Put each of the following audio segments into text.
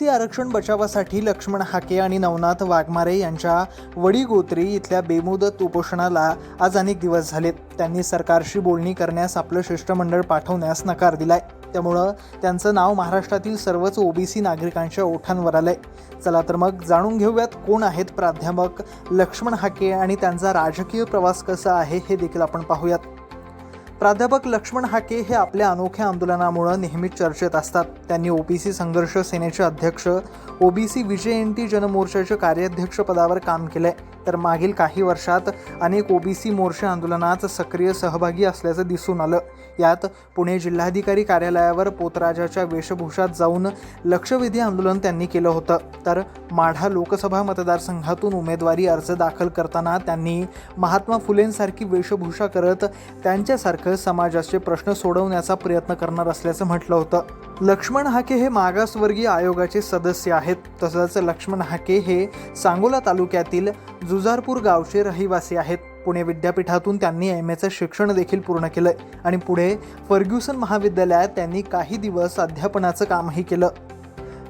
OBC आरक्षण बचावासाठी लक्ष्मण हाके आणि नवनाथ वाघमारे यांच्या वडीगोत्री इथल्या बेमुदत उपोषणाला आज अनेक दिवस झालेत. त्यांनी सरकारशी बोलणी करण्यास आपलं शिष्टमंडळ पाठवण्यास नकार दिलाय. त्यामुळं त्यांचं नाव महाराष्ट्रातील सर्वच ओबीसी नागरिकांच्या ओठांवर आलंय. चला तर मग जाणून घेऊयात कोण आहेत प्राध्यापक लक्ष्मण हाके आणि त्यांचा राजकीय प्रवास कसा आहे हे देखील आपण पाहूयात. प्राध्यापक लक्ष्मण हाके हे आपल्या अनोख्या आंदोलनामुळं नेहमीच चर्चेत असतात. त्यांनी ओबीसी संघर्ष सेनेचे अध्यक्ष ओबीसी विजयंती जनमोर्चाच्या कार्याध्यक्षपदावर काम केलंय. तर मागील काही वर्षात अनेक ओबीसी मोर्चे आंदोलनात सक्रिय सहभागी असल्याचं दिसून आलं. यात पुणे जिल्हाधिकारी कार्यालयावर पोतराजाच्या वेशभूषात जाऊन लक्षवेधी आंदोलन त्यांनी केलं होतं. तर माढा लोकसभा मतदारसंघातून उमेदवारी अर्ज दाखल करताना त्यांनी महात्मा फुलेंसारखी वेशभूषा करत त्यांच्यासारखं समाजाचे प्रश्न सोडवण्याचा प्रयत्न करणार असल्याचं म्हटलं होतं. लक्ष्मण हाके हे मागासवर्गीय आयोगाचे सदस्य आहेत. तसंच लक्ष्मण हाके हे सांगोला तालुक्यातील जुजारपूर गावचे रहिवासी आहेत. पुणे विद्यापीठातून त्यांनी एम एचं शिक्षण देखील पूर्ण केलं आणि पुढे फर्ग्युसन महाविद्यालयात त्यांनी काही दिवस अध्यापनाचं कामही केलं.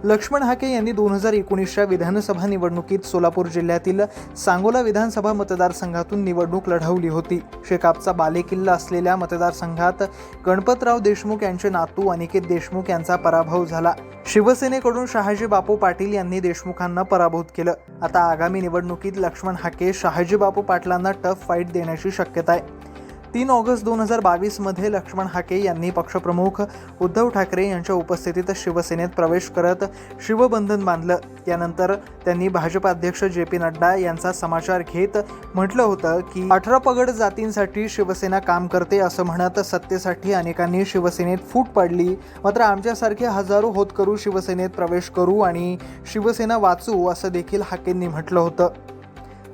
लक्ष्मण हाके यांनी दोन हजार एकोणीसच्या विधानसभा निवडणुकीत सोलापूर जिल्ह्यातील सांगोला विधानसभा मतदारसंघातून निवडणूक लढवली होती. शेकापचा बालेकिल्ला असलेल्या मतदारसंघात गणपतराव देशमुख यांचे नातू अनिकेत देशमुख यांचा पराभव झाला. शिवसेनेकडून शहाजी बापू पाटील यांनी देशमुखांना पराभूत केलं. आता आगामी निवडणुकीत लक्ष्मण हाके शहाजी बापू पाटलांना टफ फाईट देण्याची शक्यता आहे. तीन ऑगस्ट दोन हजार बावीसमध्ये लक्ष्मण हाके यांनी पक्षप्रमुख उद्धव ठाकरे यांच्या उपस्थितीत शिवसेनेत प्रवेश करत शिवबंधन बांधलं. त्यानंतर त्यांनी भाजपाध्यक्ष जे पी नड्डा यांचा समाचार घेत म्हटलं होतं की अठरा पगड जातींसाठी शिवसेना काम करते असं म्हणत सत्तेसाठी अनेकांनी शिवसेनेत फूट पाडली. मात्र आमच्यासारखे हजारो होत करू शिवसेनेत प्रवेश करू आणि शिवसेना वाचू असं देखील हाकेंनी म्हटलं होतं.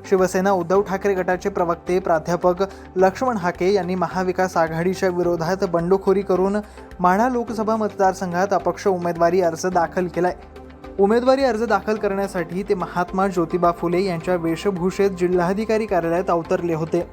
शिवसेना उद्धव ठाकरे गटाचे प्रवक्ते प्राध्यापक लक्ष्मण हाके यांनी महाविकास आघाडीच्या विरोधात बंडखोरी करून माढा लोकसभा मतदारसंघात अपक्ष उमेदवारी अर्ज दाखल केलाय. उमेदवारी अर्ज दाखल करण्यासाठी ते महात्मा ज्योतिबा फुले यांच्या वेशभूषेत जिल्हाधिकारी कार्यालयात अवतरले होते.